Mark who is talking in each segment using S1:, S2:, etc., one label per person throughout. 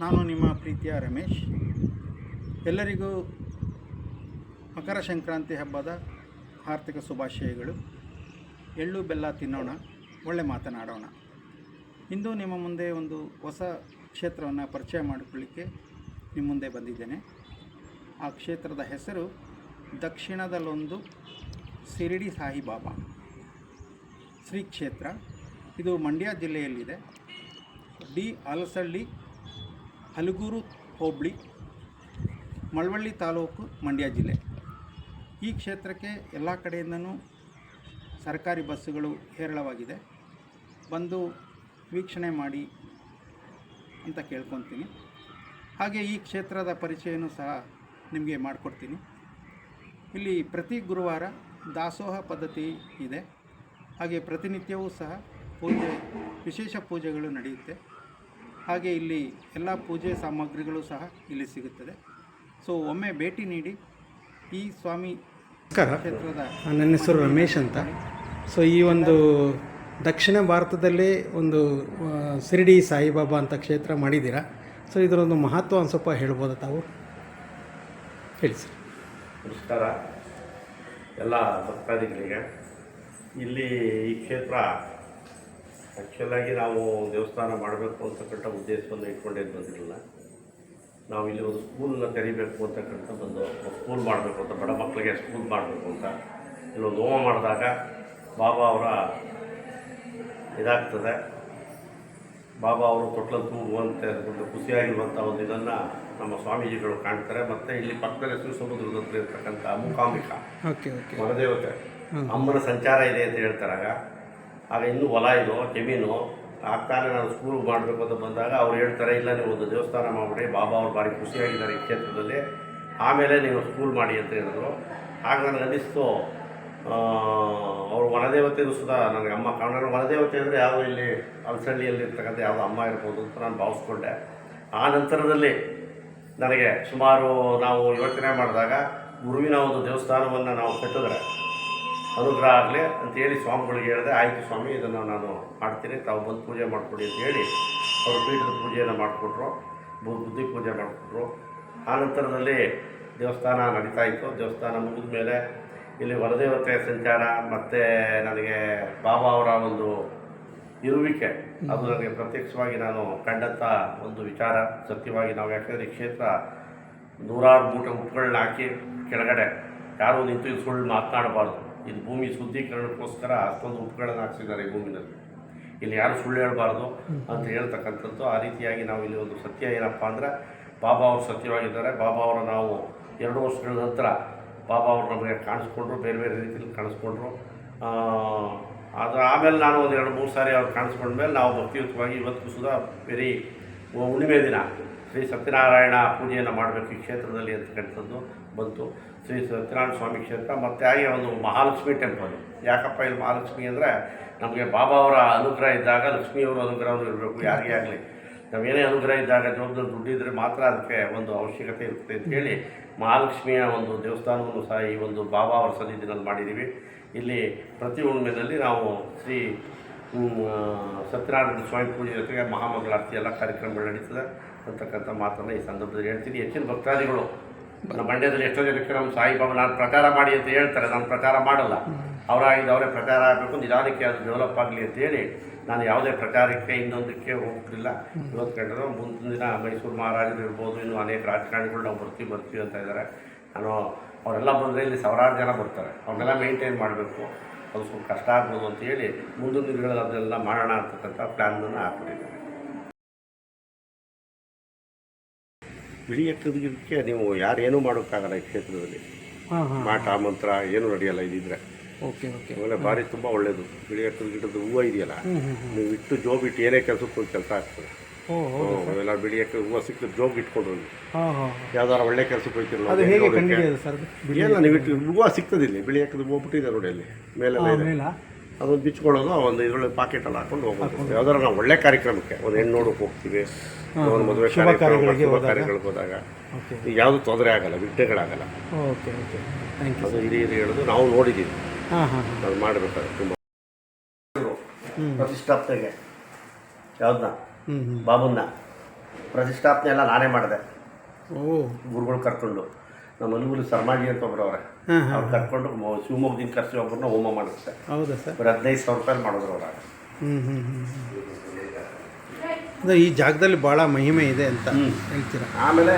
S1: ನಾನು ನಿಮ್ಮ ಪ್ರೀತಿಯ ರಮೇಶ್. ಎಲ್ಲರಿಗೂ ಮಕರ ಸಂಕ್ರಾಂತಿ ಹಬ್ಬದ ಆರ್ಥಿಕ ಶುಭಾಶಯಗಳು. ಎಳ್ಳು, ಬೆಲ್ಲ ತಿನ್ನೋಣ, ಒಳ್ಳೆ ಮಾತನಾಡೋಣ. ಇಂದು ನಿಮ್ಮ ಮುಂದೆ ಒಂದು ಹೊಸ ಕ್ಷೇತ್ರವನ್ನು ಪರಿಚಯ ಮಾಡಿಕೊಳ್ಳಿಕ್ಕೆ ನಿಮ್ಮ ಮುಂದೆ ಬಂದಿದ್ದೇನೆ. ಆ ಕ್ಷೇತ್ರದ ಹೆಸರು ದಕ್ಷಿಣದಲ್ಲೊಂದು ಶಿರಡಿ ಸಾಯಿಬಾಬಾ ಶ್ರೀ ಕ್ಷೇತ್ರ ಇದು ಮಂಡ್ಯ ಜಿಲ್ಲೆಯಲ್ಲಿದೆ. ಡಿ ಆಲಸಳ್ಳಿ ಹಲಗೂರು ಹೋಬಳಿ, ಮಳವಳ್ಳಿ ತಾಲೂಕು ಮಂಡ್ಯ ಜಿಲ್ಲೆ. ಈ ಕ್ಷೇತ್ರಕ್ಕೆ ಎಲ್ಲ ಕಡೆಯಿಂದನೂ ಸರ್ಕಾರಿ ಬಸ್ಸುಗಳು ಹೇರಳವಾಗಿದೆ. ಬಂದು ವೀಕ್ಷಣೆ ಮಾಡಿ ಅಂತ ಕೇಳ್ಕೊತೀನಿ. ಹಾಗೆ ಈ ಕ್ಷೇತ್ರದ ಪರಿಚಯನೂ ಸಹ ನಿಮಗೆ ಮಾಡಿಕೊಡ್ತೀನಿ. ಇಲ್ಲಿ ಪ್ರತಿ ಗುರುವಾರ ದಾಸೋಹ ಪದ್ಧತಿ ಇದೆ. ಹಾಗೆ ಪ್ರತಿನಿತ್ಯವೂ ಸಹ ಪೂಜೆ, ವಿಶೇಷ ಪೂಜೆಗಳು ನಡೆಯುತ್ತೆ. ಹಾಗೆ ಇಲ್ಲಿ ಎಲ್ಲ ಪೂಜೆ ಸಾಮಗ್ರಿಗಳು ಸಹ ಇಲ್ಲಿ ಸಿಗುತ್ತದೆ. ಸೊ ಒಮ್ಮೆ ಭೇಟಿ ನೀಡಿ ಈ ಸ್ವಾಮಿ ಕ್ಷೇತ್ರದ
S2: ನನ್ನ ಹೆಸರು ರಮೇಶ್ ಅಂತ. ಸೊ ಈ ಒಂದು ದಕ್ಷಿಣ ಭಾರತದಲ್ಲೇ ಒಂದು ಶಿರಡಿ ಸಾಯಿಬಾಬಾ ಅಂತ ಕ್ಷೇತ್ರ ಮಾಡಿದ್ದೀರಾ? ಸೊ ಇದರ ಒಂದು ಮಹತ್ವ ಒಂದು ಸ್ವಲ್ಪ ಹೇಳ್ಬೋದಾ ತಾವು? ಹೇಳಿ ಸರ್.
S3: ನಮಸ್ಕಾರ. ಎಲ್ಲ ಭಕ್ತಾದಿಗಳಿಗೆ ಇಲ್ಲಿ ಈ ಕ್ಷೇತ್ರ ಆ್ಯಕ್ಚುಲಾಗಿ ನಾವು ದೇವಸ್ಥಾನ ಮಾಡಬೇಕು ಅಂತಕ್ಕಂಥ ಉದ್ದೇಶವನ್ನು ಇಟ್ಕೊಂಡೇನು ಬಂದಿರಲಿಲ್ಲ ನಾವು ಇಲ್ಲಿ ಒಂದು ಸ್ಕೂಲನ್ನ ತೆರೀಬೇಕು ಅಂತಕ್ಕಂಥ ಬಂದು ಸ್ಕೂಲ್ ಮಾಡಬೇಕು ಅಂತ ಬಡ ಮಕ್ಕಳಿಗೆ ಸ್ಕೂಲ್ ಮಾಡಬೇಕು ಅಂತ. ಇಲ್ಲೊಂದು ಹೋಮ ಮಾಡಿದಾಗ ಬಾಬಾ ಅವರ ಇದಾಗ್ತದೆ. ಬಾಬಾ ಅವರು ತೊಟ್ಲಲ್ಲಿ ತೂಗುವಂತೆ ಒಂದು ಖುಷಿಯಾಗಿರುವಂಥ ಒಂದು ಇದನ್ನು ನಮ್ಮ ಸ್ವಾಮೀಜಿಗಳು ಕಾಣ್ತಾರೆ. ಮತ್ತು ಇಲ್ಲಿ ಪಕ್ಕದಲ್ಲಿ ಶಿವ ಸಮುದ್ರದ ಹತ್ರ ಇರ್ತಕ್ಕಂಥ ಮೂಕಾಂಬಿಕಾ
S2: ಓಕೆ
S3: ವನದೇವತೆ ಅಮ್ಮನ ಸಂಚಾರ ಇದೆ ಅಂತ ಹೇಳ್ತಾರಾಗ ಆಗ ಇನ್ನೂ ಹೊಲ ಇದು, ಜಮೀನು. ಆಗ್ತಾನೆ ನಾನು ಸ್ಕೂಲ್ ಮಾಡಬೇಕು ಅಂತ ಬಂದಾಗ ಅವ್ರು ಹೇಳ್ತಾರೆ, ಇಲ್ಲ ನೀವು ಒಂದು ದೇವಸ್ಥಾನ ಮಾಡಿಬಿಡಿ, ಬಾಬಾ ಅವ್ರು ಭಾರಿ ಖುಷಿಯಾಗಿದ್ದಾರೆ ಈ ಕ್ಷೇತ್ರದಲ್ಲಿ. ಆಮೇಲೆ ನೀವು ಸ್ಕೂಲ್ ಮಾಡಿ ಅಂತ ಹೇಳಿದ್ರು. ಆಗ ನನಗೆ ಅನ್ನಿಸ್ತು ಅವರು ವನದೇವತೆಗೂ ಸುಧಾ ನನಗೆ ಅಮ್ಮ ಕಾರಣ ವನದೇವತೆ ಅಂದರೆ ಯಾವುದೋ ಇಲ್ಲಿ ಅಲ್ಸಳ್ಳಿಯಲ್ಲಿರ್ತಕ್ಕಂಥ ಯಾವುದೋ ಅಮ್ಮ ಇರ್ಬೋದು ಅಂತ ನಾನು ಭಾವಿಸ್ಕೊಂಡೆ. ಆ ನಂತರದಲ್ಲಿ ನನಗೆ ಸುಮಾರು ನಾವು ಯೋಚನೆ ಮಾಡಿದಾಗ ಗುರುವಿನ ಒಂದು ದೇವಸ್ಥಾನವನ್ನು ನಾವು ಕಟ್ಟಿದ್ರೆ ಅನುಗ್ರಹ ಆಗಲಿ ಅಂತೇಳಿ ಸ್ವಾಮಿಗಳಿಗೆ ಹೇಳಿದೆ, ಆಯಿತು ಸ್ವಾಮಿ, ಇದನ್ನು ನಾನು ಮಾಡ್ತೀನಿ. ತಾವು ಬಂದು ಪೂಜೆ ಮಾಡಿಕೊಡಿ ಅಂತ ಹೇಳಿ ಅವರು ಪೀಠದ ಪೂಜೆಯನ್ನು ಮಾಡಿಕೊಟ್ರು ಬುದ್ಧಿ ಪೂಜೆ ಮಾಡಿಕೊಟ್ರು. ಆ ನಂತರದಲ್ಲಿ ದೇವಸ್ಥಾನ ನಡೀತಾ ಇತ್ತು. ದೇವಸ್ಥಾನ ಮುಗಿದ ಮೇಲೆ ಇಲ್ಲಿ ವರದೇವತೆ ಸಂಚಾರ ಮತ್ತು ನನಗೆ ಬಾಬಾ ಅವರ ಒಂದು ಇರುವಿಕೆ. ಅದು ನನಗೆ ಪ್ರತ್ಯಕ್ಷವಾಗಿ ನಾನು ಕಂಡಂಥ ಒಂದು ವಿಚಾರ. ಸತ್ಯವಾಗಿ ನಾವು ಯಾಕಂದರೆ ಈ ಕ್ಷೇತ್ರ ನೂರಾರು ಮೂಟ ಉಪ್ಪುಗಳನ್ನ ಹಾಕಿ ಕೆಳಗಡೆ ಯಾರೂ ನಿಂತು ಸುಳ್ಳು ಮಾತನಾಡಬಾರ್ದು. ಇದು ಭೂಮಿ ಶುದ್ಧೀಕರಣಕ್ಕೋಸ್ಕರ ಅಷ್ಟೊಂದು ಉಪ್ಪುಗಳನ್ನು ಹಾಕ್ಸಿದ್ದಾರೆ ಈ ಭೂಮಿನಲ್ಲಿ. ಇಲ್ಲಿ ಯಾರು ಸುಳ್ಳು ಹೇಳಬಾರ್ದು ಅಂತ ಹೇಳ್ತಕ್ಕಂಥದ್ದು ಆ ರೀತಿಯಾಗಿ ನಾವು ಇಲ್ಲಿ ಒಂದು ಸತ್ಯ ಏನಪ್ಪ ಅಂದರೆ ಬಾಬಾ ಅವರು ಸತ್ಯವಾಗಿದ್ದಾರೆ. ಬಾಬಾ ಅವರ ನಾವು ಎರಡು ವರ್ಷಗಳ ನಂತರ ಬಾಬಾ ಅವರು ನಮಗೆ ಕಾಣಿಸ್ಕೊಂಡ್ರು ಬೇರೆ ಬೇರೆ ರೀತಿಯಲ್ಲಿ ಕಾಣಿಸ್ಕೊಂಡ್ರು. ಆ, ಅದು ಆಮೇಲೆ ನಾನು ಒಂದು ಎರಡು ಮೂರು ಸಾರಿ ಅವ್ರು ಕಾಣಿಸ್ಕೊಂಡ್ಮೇಲೆ ನಾವು ಭಕ್ತಿಯುತವಾಗಿ ಇವತ್ತು ಸುಧಾ ವೆರಿ ಹುಣ್ಣಿಮೆ ದಿನ. ಶ್ರೀ ಸತ್ಯನಾರಾಯಣ ಪೂಜೆಯನ್ನು ಮಾಡಬೇಕು ಈ ಕ್ಷೇತ್ರದಲ್ಲಿ ಅಂತಕ್ಕಂಥದ್ದು ಬಂತು. ಶ್ರೀ ಸತ್ಯನಾರಾಯಣ ಸ್ವಾಮಿ ಕ್ಷೇತ್ರ, ಮತ್ತು ಹಾಗೆ ಒಂದು ಮಹಾಲಕ್ಷ್ಮಿ ಟೆಂಪಲ್. ಯಾಕಪ್ಪ ಇಲ್ಲಿ ಮಹಾಲಕ್ಷ್ಮಿ ಅಂದರೆ ನಮಗೆ ಬಾಬಾ ಅವರ ಅನುಗ್ರಹ ಇದ್ದಾಗ ಲಕ್ಷ್ಮಿಯವರ ಅನುಗ್ರಹವೂ ಇರಬೇಕು, ಯಾರಿಗೇ ಆಗಲಿ. ನಾವೇನೇ ಅನುಗ್ರಹ ಇದ್ದಾಗ ಜವಾಬ್ದಾರಿ ದುಡ್ಡಿದ್ರೆ ಮಾತ್ರ ಅದಕ್ಕೆ ಒಂದು ಅವಶ್ಯಕತೆ ಇರುತ್ತೆ ಅಂತ ಹೇಳಿ ಮಹಾಲಕ್ಷ್ಮಿಯ ಒಂದು ದೇವಸ್ಥಾನವನ್ನು ಸಹ ಈ ಒಂದು ಬಾಬಾ ಅವರ ಸನ್ನಿಧಿನಲ್ಲಿ ಮಾಡಿದ್ದೀವಿ ಇಲ್ಲಿ ಪ್ರತಿ ಹುಣ್ಣಿಮೆಯಲ್ಲಿ ನಾವು ಶ್ರೀ ಸತ್ಯನಾರಾಯಣ ಸ್ವಾಮಿ ಪೂಜೆ ಜೊತೆಗೆ ಮಹಾಮಂಗಳಾರತಿ ಎಲ್ಲ ಕಾರ್ಯಕ್ರಮಗಳು ನಡೀತದೆ. ಅಂತಕ್ಕಂಥ ಮಾತನ್ನು ಈ ಸಂದರ್ಭದಲ್ಲಿ ಹೇಳ್ತೀನಿ. ಹೆಚ್ಚಿನ ಭಕ್ತಾದಿಗಳು ನಮ್ಮ ಮಂಡ್ಯದಲ್ಲಿ ಎಷ್ಟೋ ಜನಕ್ಕೆ ನಮ್ಮ ಸಾಯಿಬಾಬಾ ನಾನು ಪ್ರಚಾರ ಮಾಡಿ ಅಂತ ಹೇಳ್ತಾರೆ. ನಾನು ಪ್ರಚಾರ ಮಾಡಲ್ಲ. ಅವರಾಗಿದ್ದು ಅವರೇ ಪ್ರಚಾರ ಆಗಬೇಕು. ನಿಧಾನಕ್ಕೆ ಅದು ಡೆವಲಪ್ ಆಗಲಿ ಅಂತ ಹೇಳಿ ನಾನು ಯಾವುದೇ ಪ್ರಚಾರಕ್ಕೆ ಇನ್ನೊಂದಕ್ಕೆ ಹೋಗ್ತಿಲ್ಲ ಇವತ್ತು ಕಂಡ್ರೆ ಮುಂದಿನ ದಿನ ಮೈಸೂರು ಮಹಾರಾಜರು ಇರ್ಬೋದು, ಇನ್ನೂ ಅನೇಕ ರಾಜಕಾರಣಿಗಳು ನಾವು ಬರ್ತೀವಿ ಬರ್ತೀವಿ ಅಂತ ಇದ್ದಾರೆ. ನಾನು ಅವರೆಲ್ಲ ಬಂದರೆ ಇಲ್ಲಿ ಸಾವಿರಾರು ಜನ ಬರ್ತಾರೆ. ಅವನ್ನೆಲ್ಲ ಮೇಂಟೈನ್ ಮಾಡಬೇಕು. ಅದು ಸ್ವಲ್ಪ ಕಷ್ಟ ಆಗ್ಬೋದು ಅಂತ ಹೇಳಿ ಮುಂದಿನ ದಿನಗಳಲ್ಲಿ ಅದನ್ನೆಲ್ಲ ಮಾಡೋಣ ಅಂತಕ್ಕಂಥ ಪ್ಲ್ಯಾನನ್ನು ಹಾಕ್ಬಿಟ್ಟಿದ್ದಾರೆ ಬಿಳಿ ಎತ್ತದಕ್ಕೆ ನೀವು ಯಾರೇನೂ ಮಾಡೋಕ್ಕಾಗಲ್ಲ ಈ ಕ್ಷೇತ್ರದಲ್ಲಿ.
S2: ಹಾಂ ಹಾಂ
S3: ಮಾಟ ಮಂತ್ರ ಏನು ನಡೆಯಲ್ಲ ಇದಿದ್ರೆ.
S2: Okay okay.
S3: ಆಮೇಲೆ ಭಾರಿ ತುಂಬ ಒಳ್ಳೇದು. ಬಿಳಿ ಎತ್ತದ ಗಿಡದ ಹೂವು ಇದೆಯಲ್ಲ ನೀವು ಇಟ್ಟು ಜೋಬ್ ಇಟ್ಟು ಏನೇ ಕೆಲಸಕ್ಕೂ ಹೋಗಿ ಕೆಲಸ ಆಗ್ತದೆ. ಎಲ್ಲ ಬಿಳಿ ಎತ್ತದ ಹೂವು ಸಿಕ್ಕಿದ್ರೆ ಜೋಬ್ ಇಟ್ಕೊಂಡು ಹೋಗಿ ಯಾವ್ದಾರ ಒಳ್ಳೆ ಕೆಲಸಕ್ಕೆ ಹೋಗ್ತಿರಲ್ಲ
S2: ಅದು ಹೇಗೆ ಕಂಡುಹಿಡಿಯೋದು ಸರ್?
S3: ಏನ ನೀವು ಇಟ್ಟು ಹೂವು ಸಿಗ್ತದೆ ಇಲ್ಲಿ. ಬಿಳಿ ಎತ್ತದ ಹೂವು ಬಿಟ್ಟಿದೆ ನೋಡಿ ಅಲ್ಲಿ. ಮೇಲೆಲ್ಲ ಇದೆ. ಅದೊಂದು ಬಿಚ್ಕೊಳ್ಳೋದು ಒಂದು ಇದರೊಳಗೆ ಪಾಕೆಟಲ್ಲಿ ಹಾಕೊಂಡು ಹೋಗೋದು ಯಾವ್ದಾರ ನಾವು ಒಳ್ಳೆ ಕಾರ್ಯಕ್ರಮಕ್ಕೆ ಒಂದು ಹೆಣ್ಣು ನೋಡೋಕೆ ಹೋಗ್ತೀವಿ. ಒಂದು ಮದುವೆ
S2: ಶುಭ ಕಾರ್ಯಗಳಿಗೆ
S3: ಶುಭ ಕಾರ್ಯಗಳಿಗೆ ಹೋದಾಗ ಯಾವುದು ತೊಂದರೆ ಆಗಲ್ಲ ವಿಘ್ನಗಳಾಗಲ್ಲ
S2: ಓಕೆ ಓಕೆ. ಥ್ಯಾಂಕ್ ಯು
S3: ಅದು ಹಿರಿಯರು ಹೇಳೋದು ನಾವು ನೋಡಿದ್ದೀವಿ.
S2: ಹಾಂ ಹಾಂ
S3: ಅದು ಮಾಡಬೇಕಾದ್ರೆ ತುಂಬ. ಪ್ರತಿಷ್ಠಾಪನೆಗೆ ಯಾವ್ದನ್ನ ಬಾಬುನ್ನ. ಪ್ರತಿಷ್ಠಾಪನೆ ಎಲ್ಲ ನಾನೇ ಮಾಡಿದೆ.
S2: ಓ.
S3: ಗುರುಗಳು ಕರ್ಕೊಂಡು. ನಮ್ಮ ಅನುಗುಲು ಸರ್ಮಾಜಿ ಅಂತ ಒಬ್ರು ಅವ್ರೆ. ಅವ್ರು ಕರ್ಕೊಂಡು ಶಿವಮೊಗ್ಗ ಶಿವಮೊಗ್ಗದಿಂದ ಖರ್ಚು ಒಬ್ಬರನ್ನ ಹೋಮ ಮಾಡಿಸ್ತಾರೆ
S2: ಹೌದಾ ಸರ್?
S3: ಬರೀ ಹದಿನೈದು ಸಾವಿರ ರೂಪಾಯಿ ಮಾಡಿದ್ರು ಅವ್ರ.
S2: ಹ್ಞೂ ಹ್ಞೂ ಹ್ಞೂ ಅಂದರೆ ಈ ಜಾಗದಲ್ಲಿ ಭಾಳ ಮಹಿಮೆ ಇದೆ ಅಂತ. ಹೇಳ್ತೀರಾ?
S3: ಆಮೇಲೆ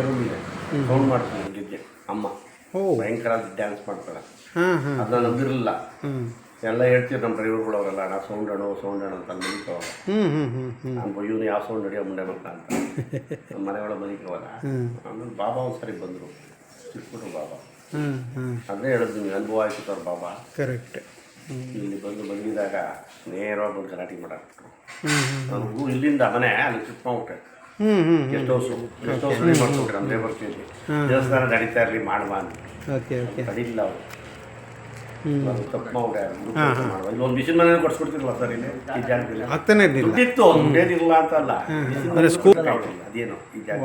S3: ರೂಮ್ ಇದೆ. ಸೌಂಡ್ ಮಾಡ್ತೀನಿ ಅಮ್ಮ.
S2: ಓ.
S3: ಭಯಂಕರ ಡ್ಯಾನ್ಸ್ ಮಾಡ್ತಾರೆ.
S2: ಅದು ನಾನು
S3: ಅದನ್ನ ನಂಬಿರಲಿಲ್ಲ. ಎಲ್ಲ ಹೇಳ್ತೀವಿ ನಮ್ಮ ಡ್ರೈವರ್ಗಳು ಅವರೆಲ್ಲ ನಾ ಸೌಂಡ್ ಅಣು ಸೌಂಡ್ ಅಣು ಅಂತ
S2: ಹ್ಞೂ ಹ್ಞೂ ಹ್ಞೂ ಹ್ಞೂ
S3: ನಾನು ಬಯ್ಯೂನು ಯಾವ ಸೌಂಡ್ ಹಿಡಿಯೋ ಮುಂಡೆ ಮಕ್ಕಳ ಅಂತ. ನಮ್ಮ ಮನೆಯೊಳಗೆ
S2: ಹೋದ
S3: ಆಮೇಲೆ ಬಾಬಾ ಒಂದು ಸರಿ ಬಂದರು. ಸಿಕ್ಬಿಟ್ರು ಬಾಬಾ.
S2: ಹ್ಞೂ ಹ್ಞೂ
S3: ಅದೇ ಹೇಳಿದ್ರು ನಿಮ್ಗೆ ಅನುಭವ ಆಯ್ತು ಸರ್ ಬಾಬಾ.
S2: ಕರೆಕ್ಟ್
S3: ಇಲ್ಲಿ ಬಂದು ಬಂದಿದಾಗ ನೇರವಾಗಿ ಬಂದು ಗಲಾಟೆ ಮಾಡಾಕ್ಬಿಟ್ರು. ನನಗೂ ಇಲ್ಲಿಂದ ಮನೆ ಅಲ್ಲಿ ಶಿಫ್ಟ್ ಮಾಡ್ಬಿಟ್ಟೆ guest house guest house ready ಬರ್ತೀವಿ ದೇವಸ್ಥಾನ ನಡೀತಾ ಇರಲಿ ಮಾಡುವ ಅಂತ. ತಡಿಲಿಲ್ಲ ಅವರು. ತಪ್ಪು ಮಾಡ್ಬಿಟ್ಟೆ ಮನೆ ಸರ್ ಇಲ್ಲಿ? ಈ ಜಾಗದಲ್ಲಿ?
S2: ಆಗ್ತಾನೆ ಇರಲಿಲ್ಲ.
S3: ದುಡ್ಡಿತ್ತು ದುಡ್ಡೇನಿಲ್ಲ ಅಂತ ಅಲ್ಲ.
S2: ಅಂದ್ರೆ ಸ್ಕೂಲ್
S3: ಅದೇನು ಈ ಜಾಗ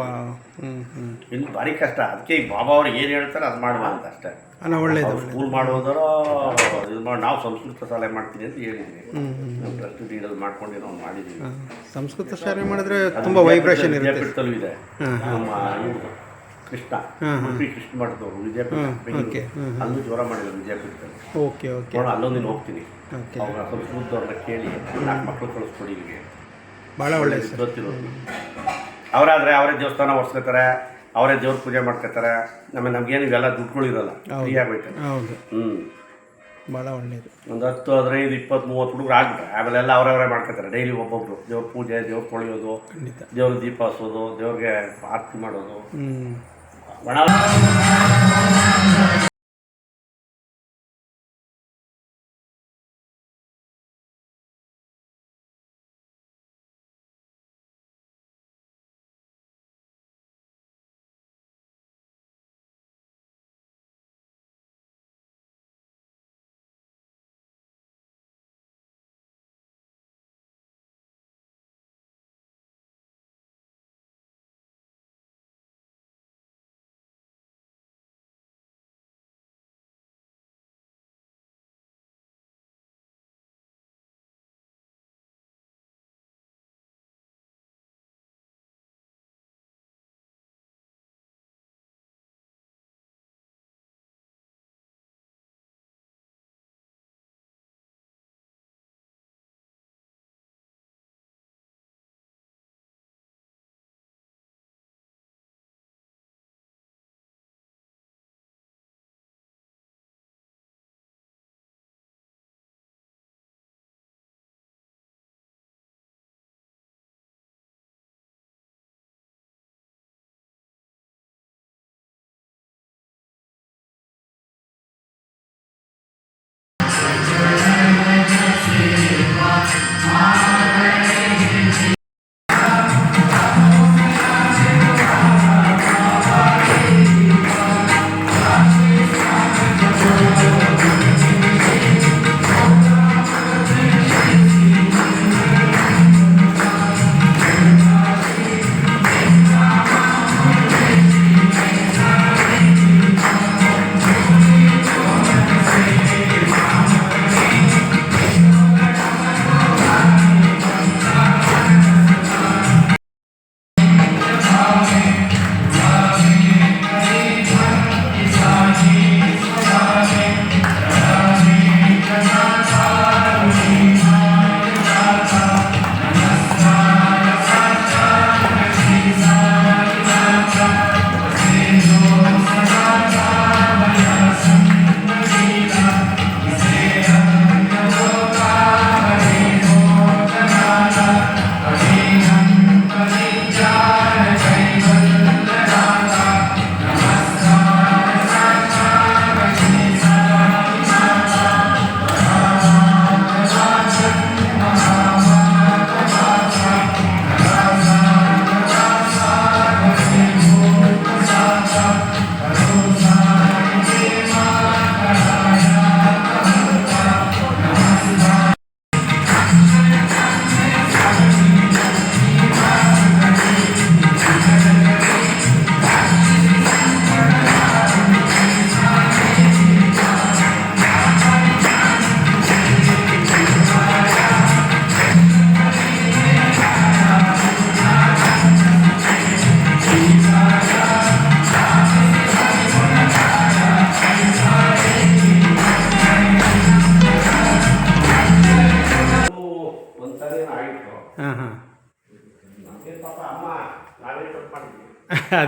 S3: ಇಲ್ಲಿ ಭಾರಿ ಕಷ್ಟ. ಅದಕ್ಕೆ ಈಗ ಬಾಬಾ ಅವ್ರು ಏನು ಹೇಳ್ತಾರೆ ಅದ್ ಮಾಡುವ ಅಂತ ಅಷ್ಟೇ.
S2: ಅಲ್ಲ ಒಳ್ಳೇದು
S3: ಸ್ಕೂಲ್ ಮಾಡೋದರ ಇದು ಮಾಡಿ ನಾವು ಸಂಸ್ಕೃತ ಶಾಲೆ ಮಾಡ್ತೀನಿ ಅಂತ ಹೇಳಿದ್ವಿ ನಾವು ಟ್ರಸ್ಟ್ ಮಾಡ್ಕೊಂಡು ನಾವು ಮಾಡಿದ್ದೀವಿ.
S2: ಸಂಸ್ಕೃತ ಶಾಲೆ ಮಾಡಿದ್ರೆ ತುಂಬ ವೈಬ್ರೇಷನ್ ಇರುತ್ತೆ.
S3: ವಿದ್ಯಾಪೀಠದಲ್ಲೂ ಇದೆ. ನಮ್ಮ ಕೃಷ್ಣ ಉಡುಪಿ ಕೃಷ್ಣ ಮಾಡಿದವರು ವಿದ್ಯಾಪೀಠ ಅಲ್ಲೂ ಜ್ವರ ಮಾಡಿದ್ರು ವಿದ್ಯಾಪೀಠದಲ್ಲಿ.
S2: Okay okay.
S3: ನೋಡ ಅಲ್ಲೊಂದು ನೀನು ಹೋಗ್ತೀನಿ ಅವ್ರ ಸಂಸ್ಕೃತವ್ರನ್ನ ಕೇಳಿ ನಾಲ್ಕು ಮಕ್ಕಳು ಕಳಿಸ್ಕೊಡಿ
S2: ಭಾಳ ಒಳ್ಳೇದು ಸರ್.
S3: ಗೊತ್ತಿರೋದು. ಅವರಾದ್ರೆ ಅವರೇ ದೇವಸ್ಥಾನ ಒರ್ಸ್ಕೊತಾರೆ. ಅವರೇ ದೇವ್ರ ಪೂಜೆ ಮಾಡ್ಕೋತಾರೆ ಆಮೇಲೆ ನಮ್ಗೇನು ಇವೆಲ್ಲ ದುಡ್ಡುಗಳಿರಲ್ಲ ಫ್ರೀ ಆಗೋಯ್ತು
S2: ಹೌದು.
S3: ಹ್ಞೂ
S2: ಭಾಳ ಒಳ್ಳೇದು.
S3: ಒಂದು ಹತ್ತು ಹದಿನೈದು ಇಪ್ಪತ್ತು ಮೂವತ್ತು ಹುಡುಗರು ಆಗ್ಬಿಟ್ರೆ ಆಮೇಲೆಲ್ಲ ಅವರವರೇ ಮಾಡ್ಕೋತಾರೆ ಡೈಲಿ ಒಬ್ಬೊಬ್ರು. ದೇವ್ರ ಪೂಜೆ ದೇವ್ರ ತೊಳೆಯೋದು
S2: ಖಂಡಿತ.
S3: ದೇವ್ರ ದೀಪ ಹಚ್ಚೋದು ದೇವ್ರಿಗೆ ಆರತಿ ಮಾಡೋದು.
S2: ಹ್ಞೂ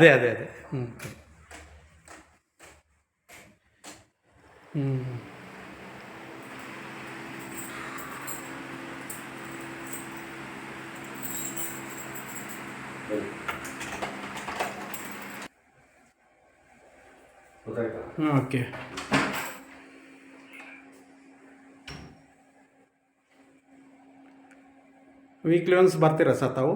S2: ಅದೇ ಅದೇ ಅದೇ. ಹ್ಞೂ ಹ್ಞೂ ಹ್ಞೂ ಓಕೆ. ವೀಕ್ಲಿ ಒನ್ಸ್ ಬರ್ತೀರಾ ಸರ್ ತಾವು?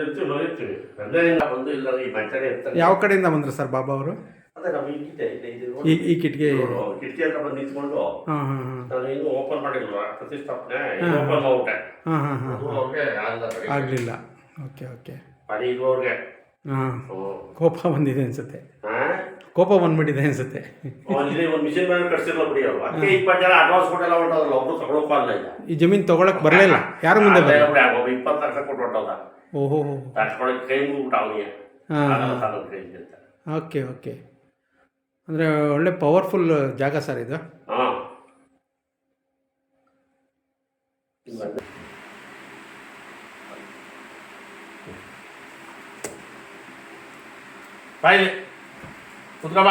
S3: ಇರ್ತೀವಿ ಹೋಗಿರ್ತೀವಿ ಗಂಗದಿಂದ ಬಂದು ಇಲ್ಲ ಈ ಮಂಚಡೆ ಇರ್ತಾರೆ.
S2: ಯಾವ ಕಡೆಯಿಂದ ಬಂದ್ರು ಸರ್ ಬಾಬಾ ಅವರು?
S3: ಅದೇ ನಾವು ಇಲ್ಲಿದೆ ಇದೆ ಇದು
S2: ಈ ಈ
S3: ನೋಡು, ಕಿಟಕಿ ಹತ್ರ ಬಂದು ನಿಂತ್ಕೊಂಡು
S2: ಹಾಂ ಹಾಂ ಹಾಂ.
S3: ನಾನು ಇನ್ನೂ ಓಪನ್ ಮಾಡಿಲ್ವ ಪ್ರತಿಷ್ಠಾಪನೆ. ಓಪನ್ ಮಾಡ್ಬಿಟ್ಟೆ.
S2: ಹಾಂ ಹಾಂ ಹಾಂ
S3: ಅವ್ರಿಗೆ ಆಗಲ್ಲ
S2: ಆಗಲಿಲ್ಲ. Okay okay.
S3: ಪಡಿ ಇರುವವ್ರಿಗೆ
S2: ಹಾಂ. ಕೋಪ ಬಂದಿದೆ ಅನ್ಸುತ್ತೆ. ಕೋಪ ಬಂದ್ಬಿಟ್ಟಿದೆ ಅನ್ಸುತ್ತೆ.
S3: ಇಲ್ಲಿ ಒಂದು ಮಿಷಿನ್ ಮೇಲೆ ಕಟ್ಸಿಲ್ಲ ಬಿಡಿ ಅಲ್ವಾ ಇಪ್ಪತ್ತು ಜನ ಅಡ್ವಾನ್ಸ್ ಕೊಟ್ಟೆಲ್ಲ ಹೊಂಟೋದಲ್ಲ ಒಬ್ರು ತಗೊಳಪ್ಪ ಅಲ್ಲ ಈಗ.
S2: ಈ ಜಮೀನು ತಗೊಳಕ್ ಬರಲಿಲ್ಲ. ಯಾರು ಮುಂದೆ
S3: ಇಪ್ಪತ್ತು ಲಕ್ಷ ಕೊಟ್ಟು ಹೊಂಟೋದ
S2: ಓಹೋ.
S3: ತಡ್ಕೊಳಕ್ಕೆ ಕೈ ಮುಗ್ಬಿಟ್ಟು ಅವನಿಗೆ ಸಾಲದ ಕೈ ಅಂತ
S2: ಓಕೆ ಓಕೆ. ಅಂದರೆ ಒಳ್ಳೆ ಪವರ್ಫುಲ್ ಜಾಗ ಸರ್ ಇದು.
S3: ಹಾಂ. ಬಾಯ್ಲಿ ಕುತ್ಕೋ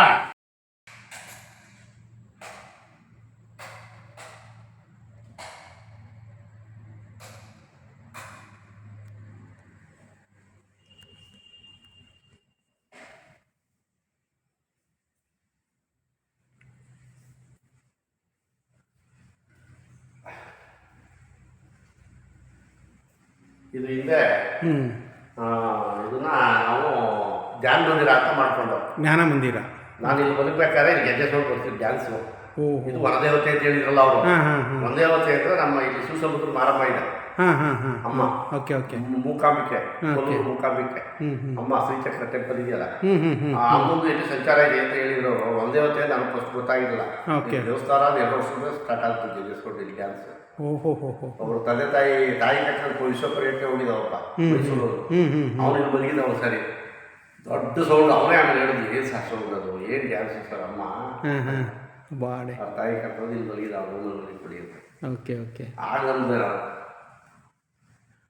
S3: ಇದು ಹಿಂದೆ ಇದನ್ನ ನಾವು ಧ್ಯಾನ ಮಂದಿರ ಅಂತ ಮಾಡ್ಕೊಂಡು
S2: ಜ್ಞಾನ ಮಂದಿರ.
S3: ನಾನು ಇಲ್ಲಿ ಬದುಕಬೇಕಾದ್ರೆ ಇಲ್ಲಿ ಗೆಜ್ಜೆ ಸೌಂಡ್ ಬರ್ತೀವಿ ಡ್ಯಾನ್ಸು ಇದು ವನದೇವತೆ ಅಂತ ಹೇಳಿದ್ರಲ್ಲ ಅವರು. ವನದೇವತೆ ಅಂದ್ರೆ ನಮ್ಮ ಇಲ್ಲಿ ಸುಸಮುದ್ರ ಮಾರಮ್ಮ ಇದೆ ಅಮ್ಮ.
S2: Okay okay.
S3: ಮೂಕಾಂಬಿಕೆ ಮೂಕಾಂಬಿಕೆ. ಅಮ್ಮ ಶ್ರೀಚಕ್ರ ಟೆಂಪಲ್ ಇದೆಯಲ್ಲ. ಆ ಅಮ್ಮಂದು ಎಲ್ಲಿ ಸಂಚಾರ ಇದೆ ಅಂತ ಹೇಳಿದ್ರು ಅವರು ಒಂದೇವತೆ ನನಗೆ ಫಸ್ಟ್ ಗೊತ್ತಾಗಿಲ್ಲ. ದೇವಸ್ಥಾನ ಎರಡು ವರ್ಷದಿಂದ ಸ್ಟಾರ್ಟ್ ಆಗ್ತಿದ್ದೆ ಇಲ್ಲಿ ಡ್ಯಾನ್ಸ್ ಅವರು ತಂದೆ ತಾಯಿ ತಾಯಿ ಕಟ್ಟಡ ವಿಶ್ವಪರ್ಯಟನೆ ಹೋಗಿದ್ದಾವಪ್ಪ ಮೈಸೂರು. ಅವನಿಗೆ ಮಲಗಿದ್ದವನು ಸರಿ. ದೊಡ್ಡ ಸೌಂಡ್ ಅವನೇ ಆಮೇಲೆ ಹೇಳಿದ್ವಿ ಏನು ಸಹ ಸೌಂಡ್ ಅದು? ಏನು ಡ್ಯಾನ್ಸ್ ಸರ್ ಅಮ್ಮ?
S2: ಬಾಡಿ.
S3: ಅವ್ರ ತಾಯಿ ಕರ್ಕೊಂಡು ಇಲ್ಲಿ ಮಲಗಿದ ಅವನು
S2: ಓಕೆ ಓಕೆ.
S3: ಆಗ ನಮ್ದು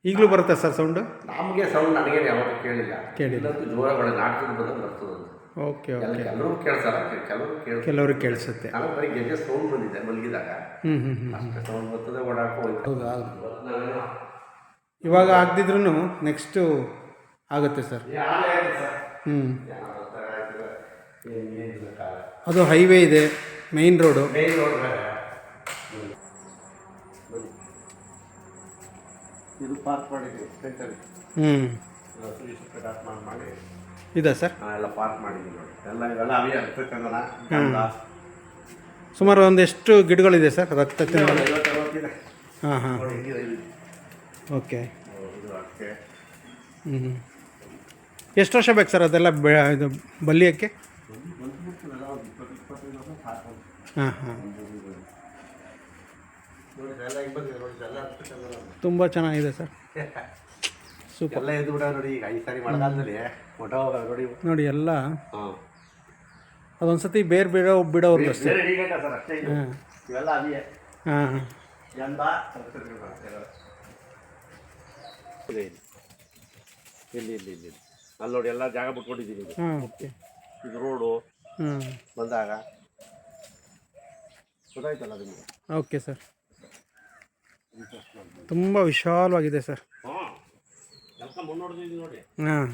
S2: ಈಗಲೂ ಬರುತ್ತೆ ಸರ್ ಸೌಂಡ್?
S3: ನಮಗೆ ಸೌಂಡ್ ನನಗೇನು ಯಾವಾಗ ಕೇಳಿಲ್ಲ.
S2: ಕೇಳಿಲ್ಲ.
S3: ಜೋರ ಜೋರಗಳು ನಾಟಕದ ಬಂದಂಗೆ ಬರ್ತದಂತ.
S2: Okay okay.
S3: ಕೆಲವರು ಕೇಳ್ತಾರ ಕೆಲವರು ಕೇಳ್ತಾರೆ.
S2: ಕೆಲವರು ಕೇಳಿಸುತ್ತೆ.
S3: ಆಮೇಲೆ ಬರೀ ಗೆಜ್ಜೆ ಸೌಂಡ್ ಬಂದಿದೆ ಮಲಗಿದಾಗ.
S2: ಹ್ಞೂ ಹ್ಞೂ ಹ್ಞೂ
S3: ಅಷ್ಟೇ ಸೌಂಡ್ ಬರ್ತದೆ ಓಡಾಡ್ಕೊ ಹೋಯ್ತು.
S2: ಹೌದು ಇವಾಗ ಆಗದಿದ್ರೂ ನೆಕ್ಸ್ಟು ಆಗುತ್ತೆ ಸರ್. ಹ್ಞೂ ಅದು ಹೈವೇ ಇದೆ ಮೇಯ್ನ್ ರೋಡು
S3: ಮೇನ್ ರೋಡ್ ಇದು ಪಾರ್ಕ್ ಮಾಡಿದ್ದೀವಿ ಸೆಂಟರ್
S2: ಹ್ಞೂ
S3: ಮಾಡಿ.
S2: ಇದೆ ಸರ್?
S3: ಎಲ್ಲ ಪಾರ್ಕ್ ಮಾಡಿದ್ದೀವಿ ನೋಡಿ. ಎಲ್ಲ ಇವೆಲ್ಲ ಅವೇ ಅರ್ಥಚಂದನ ಗಂಧ.
S2: ಸುಮಾರು ಒಂದೆಷ್ಟು ಗಿಡಗಳಿದೆ ಸರ್ ರಕ್ತ ಚಂದನ
S3: ಐವತ್ತು ಅರವತ್ತಿದೆ
S2: ಹಾಂ ಹಾಂ.
S3: ನೋಡಿ ಹೆಂಗಿದೆ ಇದು.
S2: ಓಕೆ.
S3: ಇದು ಅಡಿಕೆ.
S2: ಹ್ಞೂ ಎಷ್ಟು ವರ್ಷ ಬೇಕು ಸರ್ ಅದೆಲ್ಲ ಬೆ ಇದು ಬಲಿಯಕ್ಕೆ?
S3: ಬಂದ್ಬಿಡ್ತದಲ್ಲ ಒಂದು ಇಪ್ಪತ್ತು ಇಪ್ಪತ್ತೈದು ವರ್ಷ ಸಾಕು
S2: ಹಾಂ ಹಾಂ.
S3: ನೋಡಿ ಎಲ್ಲ ಹಿಂಗೆ ಬಂದಿದೆ ನೋಡಿ ಎಲ್ಲ ಅರ್ಥಚಂದನ
S2: ತುಂಬ ಚೆನ್ನಾಗಿದೆ ಸರ್. ಸೂಪರ್.
S3: ಎಲ್ಲ ಎದ್ದು ಬಿಡ ನೋಡಿ ಈಗ ಐದು ಸಾರಿ ಮಳೆಗಾಲದಲ್ಲಿ ಫೋಟೋ ನೋಡಿ.
S2: ನೋಡಿ ಎಲ್ಲ.
S3: ಹಾಂ.
S2: ಅದೊಂದು ಸತಿ ಬೇರೆ ಬಿಡೋ ಬಿಡೋರ್ದು ಅಷ್ಟೇ.
S3: ಬೇರೆ ಹಿಡಿಗಂಟ ಸರ್ ಅಷ್ಟೇ ಇದು. ಇವೆಲ್ಲ ಅದೇ
S2: ಹಾಂ.
S3: ಎಂದ ಇಲ್ಲಿ ಇಲ್ಲಿ ಇಲ್ಲಿ ಇಲ್ಲಿ. ಅಲ್ಲಿ ನೋಡಿ ಎಲ್ಲ ಜಾಗ ಬಿಟ್ಕೊಂಡಿದ್ದೀನಿ ಇದು.
S2: ಹಾಂ ಓಕೆ.
S3: ಇದು ರೋಡು
S2: ಹಾಂ.
S3: ಬಂದಾಗ. ಗೊತ್ತಾಯ್ತಲ್ಲ ನಿಮಗೆ?
S2: Okay sir. ತುಂಬ ವಿಶಾಲವಾಗಿದೆ ಸರ್
S3: ಎಲ್ಲ ಮಣ್ಣು ಹೊಡೆದಿದ್ದೀನಿ ನೋಡಿ
S2: ಹಾಂ.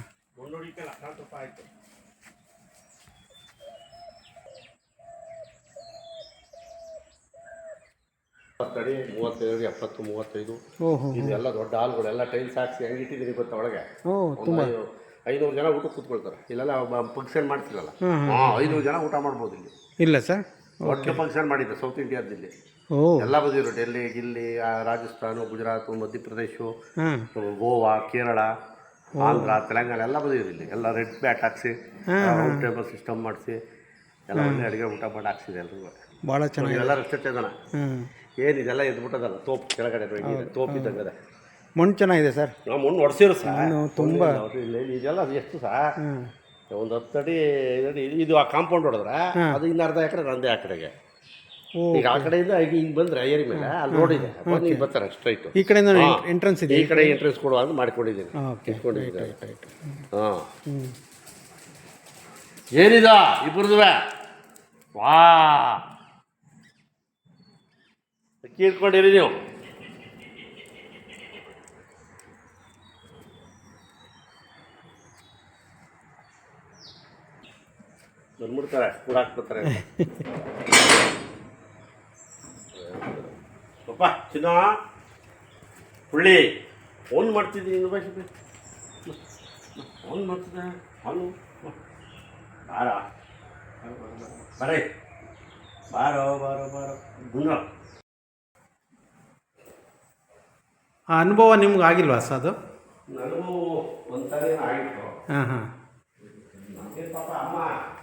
S3: ಇಪ್ಪತ್ತಡಿ ಮೂವತ್ತೈದು ಎಪ್ಪತ್ತು ಮೂವತ್ತೈದು.
S2: ಓಹೋ
S3: ಇದೆಲ್ಲ ದೊಡ್ಡ ಹಾಲ್ಗಳೆಲ್ಲ ಟೈಲ್ಸ್ ಹಾಕ್ಸಿ ಹೆಂಗೆ ಇಟ್ಟಿದ್ದೀರಿ ಗೊತ್ತಾ ಒಳಗೆ?
S2: ಓ
S3: ಐನೂರು ಜನ ಊಟ ಕೂತ್ಕೊಳ್ತಾರೆ. ಇಲ್ಲೆಲ್ಲ ಫಂಕ್ಷನ್ ಮಾಡ್ತಿರಲ್ಲ.
S2: ಹಾಂ
S3: ಐನೂರು ಜನ ಊಟ ಮಾಡ್ಬೋದು ಇಲ್ಲಿ.
S2: ಇಲ್ಲ ಸರ್.
S3: ದೊಡ್ಡ ಫಂಕ್ಷನ್ ಮಾಡಿದ್ದೆ ಸೌತ್ ಇಂಡಿಯಾದಲ್ಲಿ ಎಲ್ಲ ಬಂದಿದ್ರು. ಡೆಲ್ಲಿ ಗಿಲ್ಲಿ ಆ, ರಾಜಸ್ಥಾನ ಗುಜರಾತ್ ಮಧ್ಯಪ್ರದೇಶ
S2: ಹಾಂ.
S3: ಗೋವಾ ಕೇರಳ ಆಂಧ್ರ ತೆಲಂಗಾಣ ಎಲ್ಲ ಬಂದಿದ್ರು ಇಲ್ಲಿ. ಎಲ್ಲ ರೆಡ್ ಬ್ಯಾಟ್ ಹಾಕ್ಸಿ ರೌಂಡ್ ಟೇಬಲ್ ಸಿಸ್ಟಮ್ ಮಾಡಿಸಿ ಎಲ್ಲ ಒಳ್ಳೆ ಅಡುಗೆ ಊಟ ಮಾಡಿ ಹಾಕ್ಸಿದೆ ಎಲ್ರಿಗೂ.
S2: ಭಾಳ ಚೆನ್ನಾಗಿ
S3: ಎಲ್ಲ ರಸ್ತೆ ಜನ
S2: ಹಾಂ
S3: ಇದೆಲ್ಲ ಎದ್ಬಿಟ್ಟದಲ್ಲ ತೋಪ್ ಕೆಳಗಡೆ ತೋಪ್ ಇದ್ದಂಗದೆ.
S2: ಮಣ್ಣು ಚೆನ್ನಾಗಿದೆ ಸರ್.
S3: ನಾವು ಮಣ್ಣು ಹೊಡ್ಸಿರು ಸರ್
S2: ಮಣ್ಣು ತುಂಬ.
S3: ಇಲ್ಲಿ ಇದೆಲ್ಲ ಅದು ಎಷ್ಟು ಸಹ
S2: ಹಾಂ
S3: ಒಂದು ಹತ್ತು ಅಡಿ ಇದು ಆ ಕಾಂಪೌಂಡ್ ಹೊಡೆದ್ರೆ ಅದು ಇನ್ನು ಅರ್ಧ ಎಕರೆ ನಂದೇ ಆ ಕಡೆಗೆ ಈಗ ಆ ಕಡೆಯಿಂದ ಈಗ ಹಿಂಗೆ ಬಂದ್ರೆ ಏರಿ ಮೇಲೆ ಅಲ್ಲಿ ನೋಡಿದೆ. ಬಂದು ಬರ್ತಾರೆ ಸ್ಟ್ರೈಟು
S2: ಈ ಕಡೆಯಿಂದ ಎಂಟ್ರೆನ್ಸ್ ಇದೆ
S3: ಈ ಕಡೆ ಎಂಟ್ರೆನ್ಸ್ ಕೊಡುವ ಅಂತ ಮಾಡ್ಕೊಂಡಿದ್ದೀನಿ. ಇಟ್ಕೊಂಡಿದ್ದೀನಿ ಹಾಂ. ಏನಿದ ಇಬ್ಬರದುವೆ ವಾ. ಅಕ್ಕಿ ಇಟ್ಕೊಂಡಿರಿ ನೀವು. ಬಂದ್ಬಿಡ್ತಾರೆ ಕೂಡ ಹಾಕ್ಬಿಡ್ತಾರೆ ಪಪ್ಪ ಚಿನ್ನ. ಹುಳ್ಳಿ ಫೋನ್ ಮಾಡ್ತಿದ್ದೀನಿ ಇನ್ನು ಬಾಯಿ ಫೋನ್ ಮಾಡ್ತಿದ್ದೆ ಹಾಲು. ಬಾರ. ಬರೇ. ಬಾರೋ ಬಾರೋ ಬಾರೋ. ಗುಣ.
S2: ಆ ಅನುಭವ ನಿಮ್ಗೆ ಆಗಿಲ್ವಾ ಸರ್ ಅದು?
S3: ನನಗೂ ಒಂದ್ಸಲ ಆಗಿತ್ತು
S2: ಹಾಂ ಹಾಂ.
S3: ಪಾಪ ಅಮ್ಮ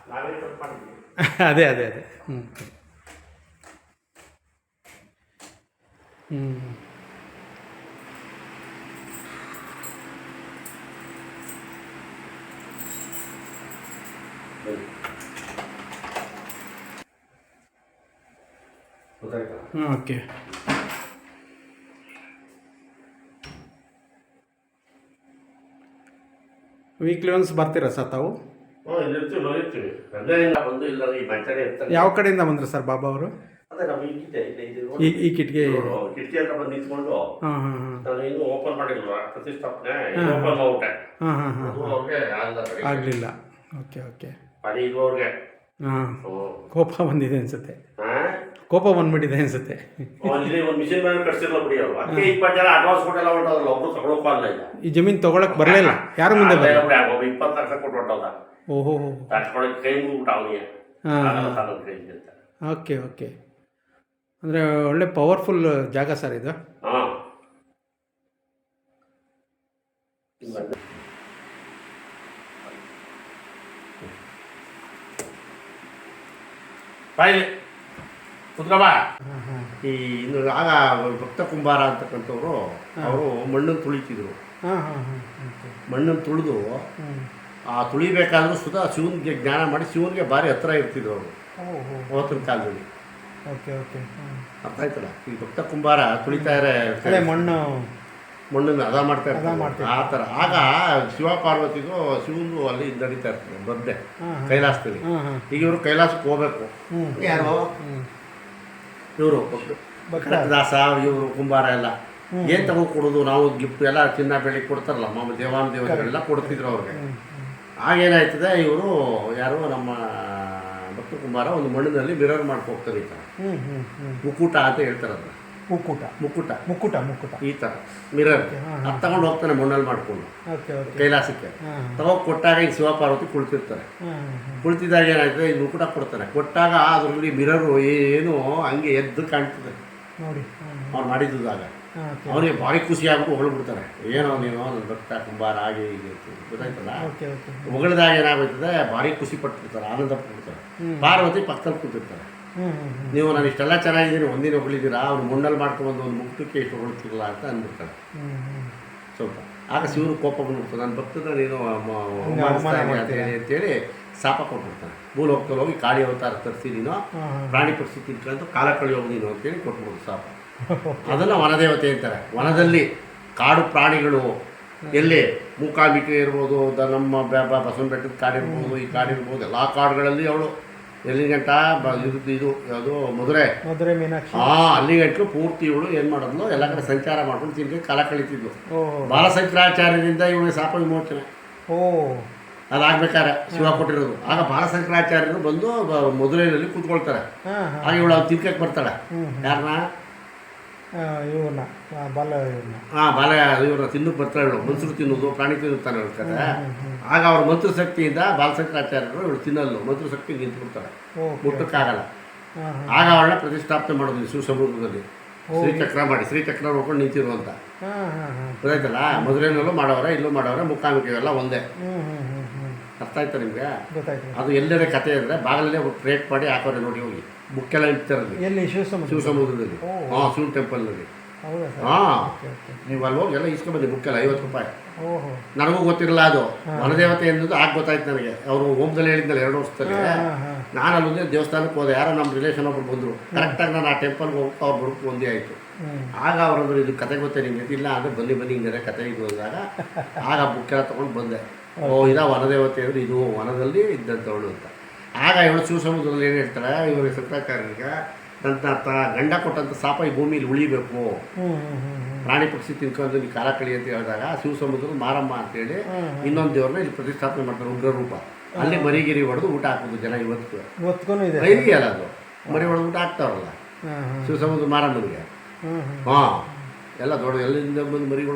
S3: ನಾವೇ ತಪ್ಪು ಮಾಡಿದ್ವಿ.
S2: ಅದೇ ಅದೇ ಅದೇ. ಹ್ಞೂ ಹ್ಞೂ
S3: ಬನ್ನಿ. ಗೊತ್ತಾಯ್ತಾ
S2: ಹ್ಞೂ ಓಕೆ. ವೀಕ್ಲಿ ಒನ್ಸ್ ಬರ್ತೀರಾ ಸರ್ ತಾವು? ಯಾವ ಕಡೆಯಿಂದ ಬಂದ್ರೆ ಸರ್ ಬಾಬಾ ಅವರು? ಈ ಕಿಟ್ಗೆ
S3: ಕಿಟಕಿ ಹತ್ರ ಬಂದು ನಿಂತ್ಕೊಂಡು ನಾನು ಇನ್ನೂ ಓಪನ್ ಮಾಡಿಲ್ವ? ಪ್ರತಿಷ್ಠಾಪನೆ ಓಪನ್ ಅದು ಅವ್ರಿಗೆ ಆಗಲ್ಲ
S2: ಆಗಲಿಲ್ಲ. Okay okay.
S3: ಪರಿ ಇರುವವ್ರಿಗೆ
S2: ಹಾಂ. ಕೋಪ ಬಂದಿದೆ ಅನ್ಸುತ್ತೆ. ಕೋಪ ಬಂದ್ಬಿಟ್ಟಿದೆ ಅನ್ಸುತ್ತೆ.
S3: ಇಲ್ಲಿ ಒಂದು ಮಿಷಿನ್ ಮೇಲೆ ಕಟ್ಸಿರಲ್ಲ ಬಿಡಿ ಅವರು. ಅದಕ್ಕೆ ಇಪ್ಪತ್ತು ಜನ ಅಡ್ವಾನ್ಸ್ ಕೊಟ್ಟೆಲ್ಲ ಹೊಂಟೋದಲ್ಲ ಒಬ್ರು ತಗೊಳಕ್ಕೂ ಅಲ್ಲ ಈಗ.
S2: ಈ ಜಮೀನು ತಗೊಳಕ್ ಬರಲಿಲ್ಲ. ಯಾರು ಮುಂದೆ ಬರಲ್ಲ
S3: ಇಪ್ಪತ್ತು ಲಕ್ಷ ಕೊಟ್ಟು ಹೊಂಟೋದ
S2: ಓಹೋ.
S3: ತಡ್ಕೊಳಕ್ಕೆ ಕೈ ಮುಗ್ಬಿಟ್ಟ ಅವನಿಗೆ.
S2: Okay okay. ಅಂದರೆ ಒಳ್ಳೆ ಪವರ್ಫುಲ್ ಜಾಗ ಸರ್ ಇದು.
S3: ಹಾಂ. ಬಾಯಿ ಕುತ್ಕಬಾ ಈ ಇನ್ನು ಆಗ ಭಕ್ತ ಕುಂಬಾರ ಅಂತಕ್ಕಂಥವ್ರು ಅವರು ಮಣ್ಣನ್ನು ತುಳಿತಿದ್ರು.
S2: ಹಾಂ ಹಾಂ
S3: ಮಣ್ಣನ್ನು ತುಳಿದು ಆ ತುಳಿಬೇಕಾದ್ರೂ ಸುತ ಶಿವನಿಗೆ ಜ್ಞಾನ ಮಾಡಿ ಶಿವನಿಗೆ ಭಾರಿ ಹತ್ರ ಇರ್ತಿದ್ರು ಅವರು. ಅವತ್ತಿನ ಕಾಲದಲ್ಲಿ.
S2: Okay okay.
S3: ಅರ್ಥ ಆಯ್ತಲ್ಲ ಈ ಭಕ್ತ ಕುಂಬಾರ ತುಳಿತಾರೆ
S2: ಅದೇ ಮಣ್ಣು.
S3: ಮಣ್ಣನ್ನು ಹದ ಮಾಡ್ತಾ
S2: ಹದ
S3: ಇರ್ತಾರೆ ಆ ಥರ ಆಗ ಶಿವ ಪಾರ್ವತಿಗೂ ಶಿವನು ಅಲ್ಲಿ ನಡೀತಾ ಇರ್ತದೆ
S2: ಹಾಂ
S3: ಕೈಲಾಸದಲ್ಲಿ. ಈಗ ಇವರು ಕೈಲಾಸಕ್ಕೆ ಹೋಗ್ಬೇಕು. ಯಾರು? ಇವರು. ದಾಸ ಇವರು ಕುಂಬಾರ ಎಲ್ಲ. ಏನ್ ತಗೋ ಕೊಡೋದು? ನಾವು ಗಿಫ್ಟ್ ಎಲ್ಲ ಚಿನ್ನ ಬೆಳಿ ಕೊಡ್ತಾರಲ್ಲ ಮಾಮ ದೇವಾನ ದೇವತೆಗಳೆಲ್ಲ ಕೊಡ್ತಿದ್ರು ಅವ್ರಿಗೆ. ಆಗೇನಾಯ್ತದೆ ಇವರು ಯಾರು? ನಮ್ಮ ಕುಂಬಾರ ಒಂದು ಮಣ್ಣಿನಲ್ಲಿ ಮಿರರ್ ಮಾಡ್ಕೋಗ್ತಾರೆ ಈ ಥರ
S2: ಮುಕ್ಕುಟ
S3: ಮುಕುಟ ಅಂತ ಹೇಳ್ತಾರೆ ಅದನ್ನ.
S2: ಮುಕ್ಕುಟ
S3: ಮುಕುಟ.
S2: ಮುಕ್ಕುಟ ಮುಕ್ಕುಟ
S3: ಈ ಥರ ಮಿರರ್ ಅದು ತಗೊಂಡು ಹೋಗ್ತಾನೆ ಮಣ್ಣಲ್ಲಿ ಮಾಡ್ಕೊಂಡು. ಕೈಲಾಸಕ್ಕೆ.
S2: ತಗೋ
S3: ತಗೊಂಡು ಕೊಟ್ಟಾಗ ಈ ಶಿವಪಾರ್ವತಿ ಕುಳಿತಿರ್ತಾರೆ. ಕುಳಿತಿದ್ದಾಗ ಏನಾಯ್ತದೆ? ಈ ಮುಕುಟ ಕೊಡ್ತಾನೆ ಕೊಟ್ಟಾಗ ಅದರಲ್ಲಿ ಮಿರರು ಏನು ಹಂಗೆ ಎದ್ದು ಕಾಣ್ತದೆ.
S2: ನೋಡಿ.
S3: ಅವ್ರು ಮಾಡಿದ್ದಾಗ ಅವನಿಗೆ ಭಾರಿ ಖುಷಿ ಆಗ್ಬಿಟ್ಟು ಹೊಗಳ್ಬಿಡ್ತಾರೆ. ಏನೋ ನೀನು ನನ್ನ ಭಕ್ತ ಕುಂಬಾರ ಹಾಗೆ ಹೀಗೆ ಗೊತ್ತಾಯ್ತಲ್ಲ? ಹೊಗಳದಾಗ ಏನಾಗ್ಬಿಡ್ತದೆ? ಭಾರಿ ಖುಷಿ ಪಟ್ಬಿಡ್ತಾರೆ ಆನಂದ ಪಟ್ಬಿಡ್ತಾರೆ. ಪಾರ್ವತಿ ಪಕ್ಕದಲ್ಲಿ ಕೂತಿರ್ತಾರೆ. ನೀವು ನಾನು ಇಷ್ಟೆಲ್ಲ ಚೆನ್ನಾಗಿದ್ದೀನಿ ಒಂದಿನ ಹೊಗಳಿದ್ದೀರಾ ಅವ್ನು ಮುಂಡಲ್ಲಿ ಮಾಡ್ಕೊಂಡು ಒಂದು ಮುಕ್ತಕ್ಕೆ ಇಷ್ಟು ಹೊಗಳ್ತಿರಲ್ಲ ಅಂತ ಅಂದ್ಬಿಡ್ತಾರೆ. ಸ್ವಲ್ಪ. ಆಗ ಶಿವರು ಕೋಪ ಬಂದ್ಬಿಡ್ತಾರೆ. ನನ್ನ ಭಕ್ತದ ನೀನು ಅಂತೇಳಿ ಶಾಪ ಕೊಟ್ಬಿಡ್ತಾನೆ ಭೂಲೋಕದಲ್ಲಿ ಹೋಗಿ ಕಾಳಿ ಅವತಾರ ತರಿಸಿ ನೀನು ಪ್ರಾಣಿ ಪಕ್ಷಿ ತಿನ್ಕೊಂಡು ಕಾಲ ಕಳೆಯೋಗಿ ನೀನು ಅಂತೇಳಿ ಕೊಟ್ಬಿಡ್ತು ಶಾಪ. ಅದನ್ನು ವನದೇವತೆ ಅಂತಾರೆ. ವನದಲ್ಲಿ ಕಾಡು ಪ್ರಾಣಿಗಳು ಎಲ್ಲಿ? ಮೂಕಾಂಬಿಕೆ ಇರ್ಬೋದು ದ ನಮ್ಮ ಬಸವನ ಬೆಟ್ಟದ ಕಾಡು ಇರ್ಬೋದು ಈ ಕಾಡು ಇರ್ಬೋದು ಎಲ್ಲ ಕಾಡುಗಳಲ್ಲಿ ಅವಳು ಎಲ್ಲಿ ಗಂಟ ಇದು ಇದು ಯಾವುದು? ಮಧುರೆ.
S2: ಮಧುರೆ ಮೀನಾಕ್ಷಿ.
S3: ಆ ಅಲ್ಲಿ ಗಂಟಲು ಪೂರ್ತಿ ಇವಳು ಏನು ಮಾಡಿದ್ಲು? ಎಲ್ಲ ಕಡೆ ಸಂಚಾರ ಮಾಡ್ಕೊಂಡು ತಿನ್ಕೆ ಕಾಲ ಕಳೀತಿದ್ಲು.
S2: ಓಹೋ.
S3: ಬಾಲಶಂಕರಾಚಾರ್ಯರಿಂದ ಇವಳಿಗೆ ಶಾಪ ವಿಮೋಚನೆ.
S2: ಓ.
S3: ಅದಾಗ್ಬೇಕಾರೆ ಶಿವ ಕೊಟ್ಟಿರೋದು. ಆಗ ಬಾಲಶಂಕರಾಚಾರ್ಯರು ಬಂದು ಮಧುರೈನಲ್ಲಿ ಕೂತ್ಕೊಳ್ತಾರೆ.
S2: ಹಾಂ ಹಾಂ.
S3: ಆಗ ಇವಳು ತಿನ್ಕಕ್ಕೆ ಬರ್ತಾಳೆ. ಯಾರನ್ನ
S2: ಬಾಲ ಇವ್ರನ್ನ
S3: ಹಾಂ ಬಾಲ ಇವ್ರನ್ನ ತಿನ್ನು ಬರ್ತಾ ಮನುಷ್ಯರು ತಿನ್ನೋದು ಪ್ರಾಣಿ ತಿನ್ನುತ್ತಾನೆ ಹೇಳ್ತಾರೆ ಆಗ ಅವ್ರ ಮಂತ್ರಶಕ್ತಿಯಿಂದ ಬಾಲಶಂಕರಾಚಾರ್ಯರು ಇವಳು ಮಂತ್ರ ಶಕ್ತಿ ನಿಂತು
S2: ಬಿಡ್ತಾರೆ.
S3: ಮುಟ್ಟಕ್ಕಾಗಲ್ಲ. ಆಗ ಅವಳನ್ನ ಪ್ರತಿಷ್ಠಾಪನೆ ಮಾಡೋದು ಶಿವಸಮುದ್ರದಲ್ಲಿ ಶ್ರೀಚಕ್ರ ಮಾಡಿ ಶ್ರೀಚಕ್ರ ನೋಡ್ಕೊಂಡು ನಿಂತಿರುವಂತ ಗೊತ್ತಾಯ್ತಲ್ಲ? ಮದುವೆನಲ್ಲೂ ಮಾಡವ್ರೆ ಇಲ್ಲೂ ಮಾಡೋರ ಮುಖಾಮುಖಿ ಎಲ್ಲ ಒಂದೇ. ಅರ್ಥ ಆಯ್ತಾ ನಿಮಗೆ? ಅದು ಎಲ್ಲರ ಕತೆ ಅಂದರೆ ಬಾಗಿಲಲ್ಲೇ ಕ್ರಿಯೇಟ್ ಮಾಡಿ ಹಾಕೋರೆ ನೋಡಿ ಹೋಗಿ. ಬುಕ್ಕೆಲ್ಲ ಇಡ್ತಾರಲ್ಲಿ.
S2: ಎಲ್ಲಿ? ಶಿವಸಮುದ್ರ
S3: ಶಿವಸಮುದ್ರದಲ್ಲಿ. ಹಾಂ ಶಿವನ ಟೆಂಪಲ್ನಲ್ಲಿ.
S2: ಹೌದಾ ಸರ್?
S3: ಹಾಂ
S2: ಓಕೆ ಓಕೆ.
S3: ನೀವು ಅಲ್ಲಿ ಹೋಗಿ ಎಲ್ಲ ಇಸ್ಕೊಂಬಂದಿ ಬುಕ್ಕೆಲ್ಲ ಐವತ್ತು ರೂಪಾಯಿ.
S2: ಓಹೋ.
S3: ನನಗೂ ಗೊತ್ತಿರಲ್ಲ ಅದು. ವನದೇವತೆ ಎಂದದ್ದು ಆಗ ಗೊತ್ತಾಯ್ತು ನನಗೆ. ಅವರು ಓಮ್ದಲ್ಲಿ ಹೇಳಿದ್ನಲ್ಲ ಎರಡು ವರ್ಷದಲ್ಲಿ. ನಾನು ಅಲ್ಲೊಂದೇ ದೇವಸ್ಥಾನಕ್ಕೆ ಹೋದೆ. ಯಾರೋ ನಮ್ಮ ರಿಲೇಷನ್ ಒಬ್ಬರು ಬಂದರು. ಕರೆಕ್ಟಾಗಿ ನಾನು ಆ ಟೆಂಪಲ್ಗೆ ಹೋಗಿ ಅವ್ರು ಬುಡ್ಕು ಒಂದೇ ಆಯಿತು. ಆಗ ಅವರಂದ್ರೆ ಇದು ಕತೆ ಗೊತ್ತೇ ನಿಮಗೆ? ಇಲ್ಲ ಅಂದರೆ ಬನ್ನಿ ಬನ್ನಿ ಹಿಂಗೆ ಕತೆ ಇದು ಅಂದಾಗ ಆಗ ಬುಕ್ಕೆಲ್ಲ ತೊಗೊಂಡು ಬಂದೆ. ಓ ಇದ ವನದೇವತೆ ಅಂದ್ರೆ ಇದು ವನದಲ್ಲಿ ಇದ್ದಂಥವಳು ಅಂತ. ಆಗ ಇವಳು ಶಿವಸಮುದ್ರದಲ್ಲಿ ಏನು ಹೇಳ್ತಾರೆ? ಇವರು ಸತ್ಯಕಾರನಿಗೆ ನನ್ನ ತ ಗಂಡ ಕೊಟ್ಟಂಥ ಸಾಪ ಈ ಭೂಮಿಯಲ್ಲಿ ಉಳಿಬೇಕು. ಪ್ರಾಣಿ ಪಕ್ಷಿ ತಿನ್ಕೊಂಡು ನೀವು ಕಾಲ ಕಳಿ ಅಂತ ಹೇಳಿದಾಗ ಶಿವಸಮುದ್ರದ ಮಾರಮ್ಮ ಅಂತೇಳಿ ಇನ್ನೊಂದು ದೇವ್ರನ್ನ ಇಲ್ಲಿ ಪ್ರತಿಷ್ಠಾಪನೆ ಮಾಡ್ತಾರೆ ಉಗ್ರ ರೂಪ ಅಲ್ಲಿ ಮರಿಗಿರಿ ಹೊಡೆದು ಊಟ ಹಾಕೋದು ಜನ ಇವತ್ತು. ಇದೆಯಲ್ಲ ಅದು. ಮರಿ ಹೊಡೆದು ಊಟ ಹಾಕ್ತಾರಲ್ಲ.
S2: ಶಿವ ಸಮುದ್ರ
S3: ಶಿವಸಮುದ್ರ ಮಾರಮ್ಮನಿಗೆ. ಹಾಂ. ಎಲ್ಲ ದೊಡ್ಡ ಎಲ್ಲಿಂದ ಬಂದು ಮರಿಗಳು